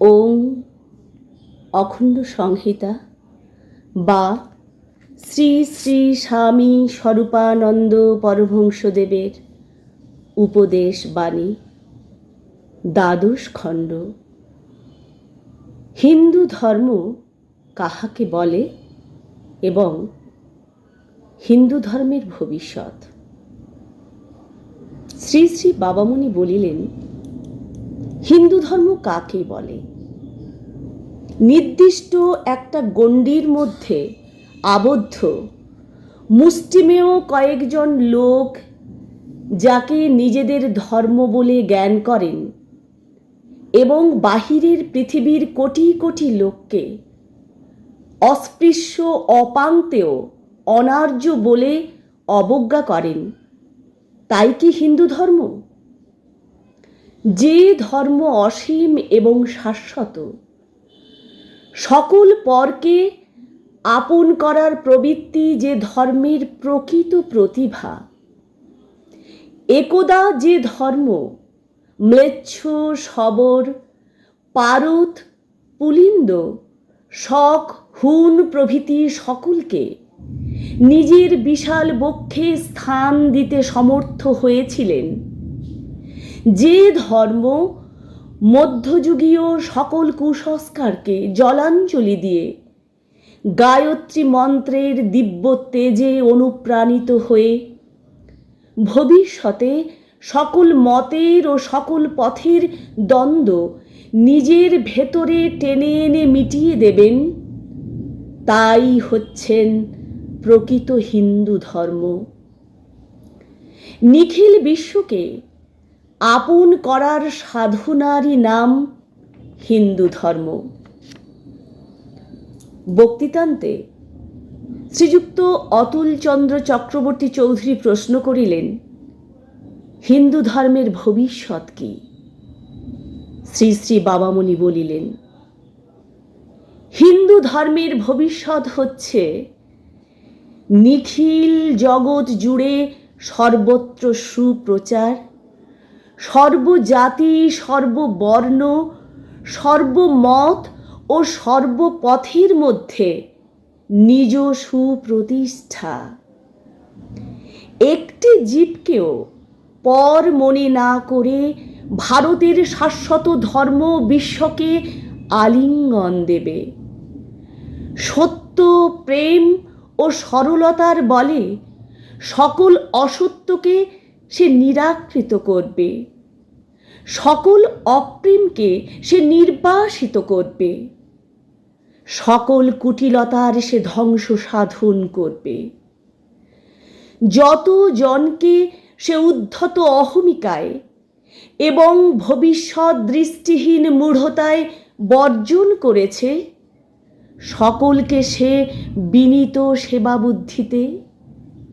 ওং অখণ্ড সংহিতা বা শ্রী শ্রী স্বামী স্বরূপানন্দ পরমহংসদেবের উপদেশ বাণী, দ্বাদশ খণ্ড। হিন্দু ধর্ম কাহাকে বলে এবং হিন্দু ধর্মের ভবিষ্যৎ? শ্রী শ্রী বাবামণি বলিলেন হিন্দু ধর্ম কাকে বলে? নির্দিষ্ট একটা গণ্ডির মধ্যে আবদ্ধ মুষ্টিমেয় কয়েকজন লোক যাকে নিজেদের ধর্ম বলে জ্ঞান করেন এবং বাহিরের পৃথিবীর কোটি কোটি লোককে অস্পৃশ্য অপাঙ্ক্তেয় অনার্য বলে অবজ্ঞা করেন। তাই কি হিন্দু ধর্ম? যে ধর্ম অসীম এবং শাশ্বত, সকল পরকে আপন করার প্রবৃত্তি যে ধর্মের প্রকৃত প্রতিভা, একদা যে ধর্ম ম্লেচ্ছ, সবর, পারত, পুলিন্দ শক হুন প্রভৃতি সকলকে নিজের বিশাল বক্ষে স্থান দিতে সমর্থ হয়েছিলেন। যে ধর্ম মধ্যযুগীয় সকল কুসংস্কারকে জলাঞ্জলি দিয়ে গায়ত্রী মন্ত্রের দিব্য তেজে অনুপ্রাণিত হয়ে ভবিষ্যতে সকল মতের ও সকল পথের দ্বন্দ্ব নিজের ভেতরে টেনে এনে মিটিয়ে দেবেন, তাই হচ্ছেন প্রকৃত হিন্দু ধর্ম। নিখিল বিশ্বকে আপন করার সাধনারই নাম হিন্দু ধর্ম। বক্তৃতান্তে শ্রীযুক্ত অতুলচন্দ্র চক্রবর্তী চৌধুরী প্রশ্ন করিলেন, হিন্দু ধর্মের ভবিষ্যৎ কি? শ্রী শ্রী বাবামণি বলিলেন, হিন্দু ধর্মের ভবিষ্যৎ হচ্ছে নিখিল জগৎ জুড়ে সর্বত্র সুপ্রচার সর্বজাতি, সর্ববর্ণ, সর্বমত ও সর্বপথের মধ্যে নিজ সুপ্রতিষ্ঠা। একটি জীবকেও পর মনে না করে ভারতের শাশ্বত ধর্ম বিশ্বকে আলিঙ্গন দেবে। সত্য, প্রেম ও সরলতার বলে সকল অসত্যকে সে নিরাকৃত করবে। সকল অপ্রেমকে সে নির্বাসিত করবে। সকল কুটিলতার সে ধ্বংস সাধন করবে। যত জনকে সে উদ্ধত অহমিকায় এবং ভবিষ্যৎ দৃষ্টিহীন মূঢ়তায় বর্জন করেছে, সকলকে সে বিনীত সেবা বুদ্ধিতে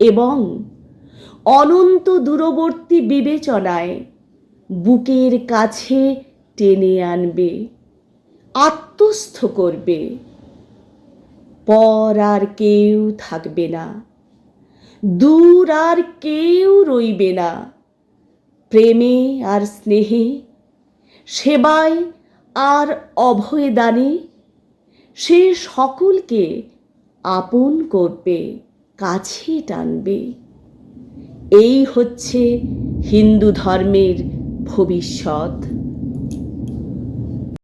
এবং অনন্ত দূরবর্তী বিবেচনায় বুকের কাছে টেনে আনবে, আত্মস্থ করবে। পর আর কেউ থাকবে না, দূর আর কেউ রইবে না। প্রেমে আর স্নেহে, সেবায় আর অভয়দানে সে সকলকে আপন করবে, কাছে টানবে। এই হচ্ছে হিন্দু ধর্মের ভবিষ্যৎ।